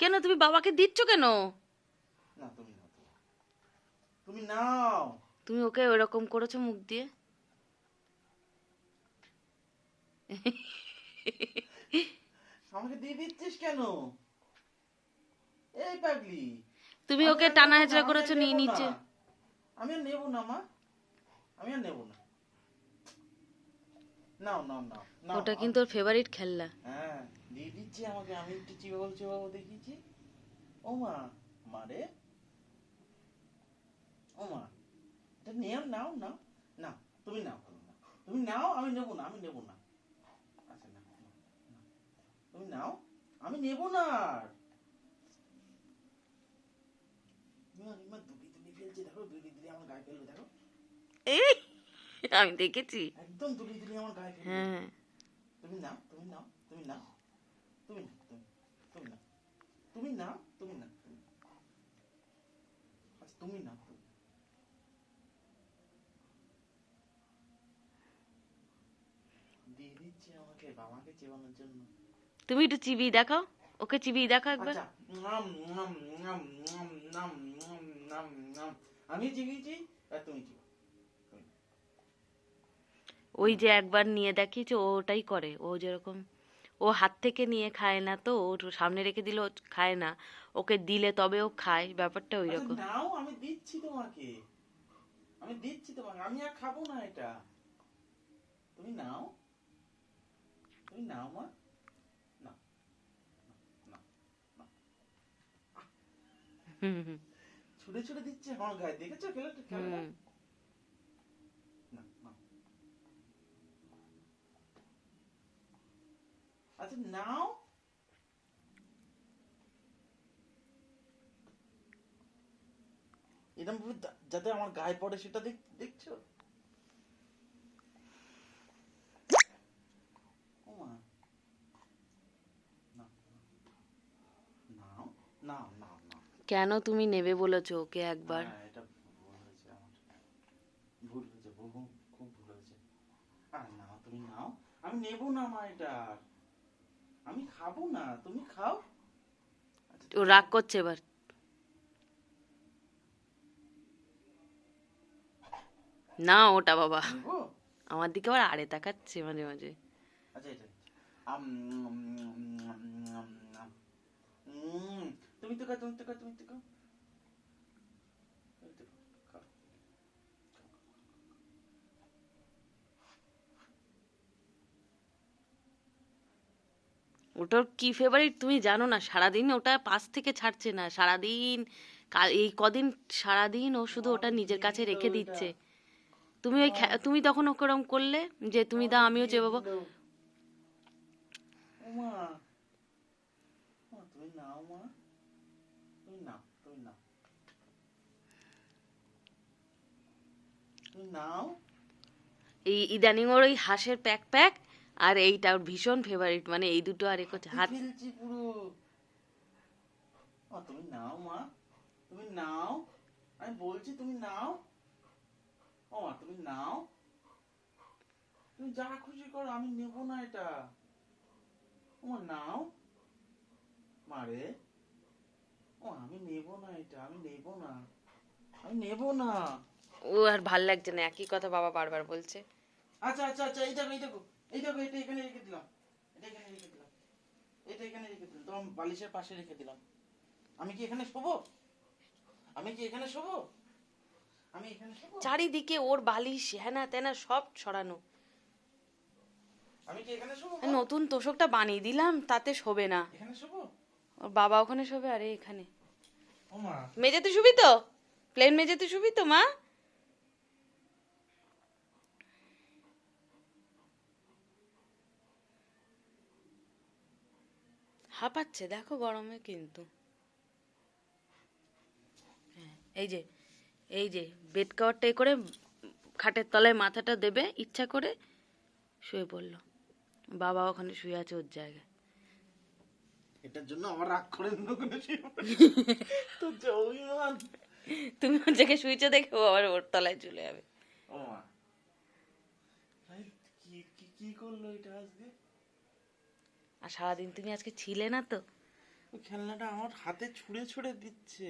কেন তুমি বাবাকে দিচ্ছ কেন? না তুমি নাও তুমি। নাও। তুমি ওকে ওরকম করেছ মুখ দিয়ে? আমাকে দিয়ে দিচ্ছিস কেন? এই পাগলি। তুমি ওকে টানা হেঁচড়া করেছ নিয়ে নিচে না। আমি আর নেব না মা। আমি আর নেব না। নাও নাও নাও ওটা কিন্তু ওর ফেভারিট খেলনা। হ্যাঁ। দিয়ে আমাকে আমি একটু চিবাবো চিবাবো দেখিয়েছি। ও মা মারে ও মা এটা নিয়ে নাও নাও নাও তুমি নাও তুমি নাও। আমি নেব না আমি নেব না। আচ্ছা। তুমি নাও আমি নেব না আমি দেখেছি। একদম দুলি দুলি আমার গায়ে হ্যাঁ। তুমি নাও তুমি নাও। তুমি না। তুমি তুমি একটু চিবি দেখাও ওকে চিবি দেখাও একবার। ওই যে একবার নিয়ে দেখিয়েছে ওটাই করে ও যেরকম ও হাত থেকে নিয়ে খায় না তো ওর সামনে রেখে দিলে ও খায় না। ওকে দিলে তবে ও খায় ব্যাপারটা ওই আচ্ছা, রকম। নাও আমি দিচ্ছি তোমাকে। আমি দিচ্ছি তোমাকে আমি আর খাব না এটা। তুমি নাও। তুমি নাও মা। ছুড়ে ছুড়ে দিচ্ছে আমার গায়ে দেখেছ খেলাটা? I think now? এরকম যাতে আমার গায়ে পড়ে সেটা দেখছ? কেন তুমি নেবে বলেছ ওকে একবার? হ্যাঁ, ভুল হয়েছে খুব ভুল হয়েছে। আর না তুমি নাও। আমি নেব না মা এটা আমি খাব না তুমি খাও আচ্ছা, ও রাগ করছে এবার না ওটা বাবা আমার দিকে আবার আড়ে তাকাচ্ছে মাঝে মাঝে আচ্ছা তুমি তো তুমি তো তুমি তো খাও তুমি তো খাও, খাও। ওটার কি ফেভারিট তুমি জানো না সারাদিন ওটা পাশ থেকে ছাড়ছে না। সারাদিন এই কদিন সারাদিন ও শুধু ওটা নিজের কাছে রেখে দিচ্ছে। তুমি ওই তুমি তখন ওরম করলে যে তুমি দাও আমিও চেয়ে বাবা। দিলো। ও মা মা, তুমি নাও মা। তুমি নাও তুমি নাও। তুমি নাও। এই ইদানিং ওর ওই হাঁসের প্যাক প্যাক আর এইটা ওর ভীষণ ফেভারিট মানে এই দুটো আর এ করছে হাত ফেলছি পুরো। তুমি নাও মা। তুমি নাও। আমি বলছি তুমি নাও। ও মা তুমি নাও। তুমি যা খুশি করো আমি নেব না এটা। ও নাও। মারে ও আমি নেব না এটা আমি নেব না। আমি নেব না। ও আর ভালো লাগছে না একই কথা বাবা বারবার বলছে। আচ্ছা আচ্ছা আচ্ছা এই দেখো এই দেখো এই দেখো এটা এখানে রেখে দিলাম। এটা এখানে রেখে দিলাম। এটা এখানে রেখে দিলাম। তোমার বালিশের পাশে রেখে দিলাম। আমি কি এখানে শোবো? আমি কি এখানে শোবো? আমি এখানে চারিদিকে ওর বালিশ হ্যানা ত্যানা সব ছড়ানো। আমি কি এখানে শোবো নতুন তোষকটা বানিয়ে দিলাম তাতে শোবে না। এখানে শোবো? ওর বাবা ওখানে শোবে আরে এখানে। ও মা। মেঝেতে শুবি তো? প্লেন মেঝেতে শুবি তো মা? হাঁপাচ্ছে দেখো গরমে কিন্তু। হ্যাঁ, এই যে এই যে বেড কভারটা এ করে খাটের তলায় মাথাটা দেবে ইচ্ছা করে শুয়ে পড়ল। বাবা ওখানে শুয়ে আছে ওর জায়গায়। এটার জন্য আমার রাগ করে তুমি ওর জায়গায় শুয়েছো দেখে আবার ওর তলায় চলে যাবে। কি করল এটা আজকে? আর সারাদিন তুমি আজকে ছিলে না তো? খেলনাটা আমার হাতে ছুঁড়ে ছুঁড়ে দিচ্ছে।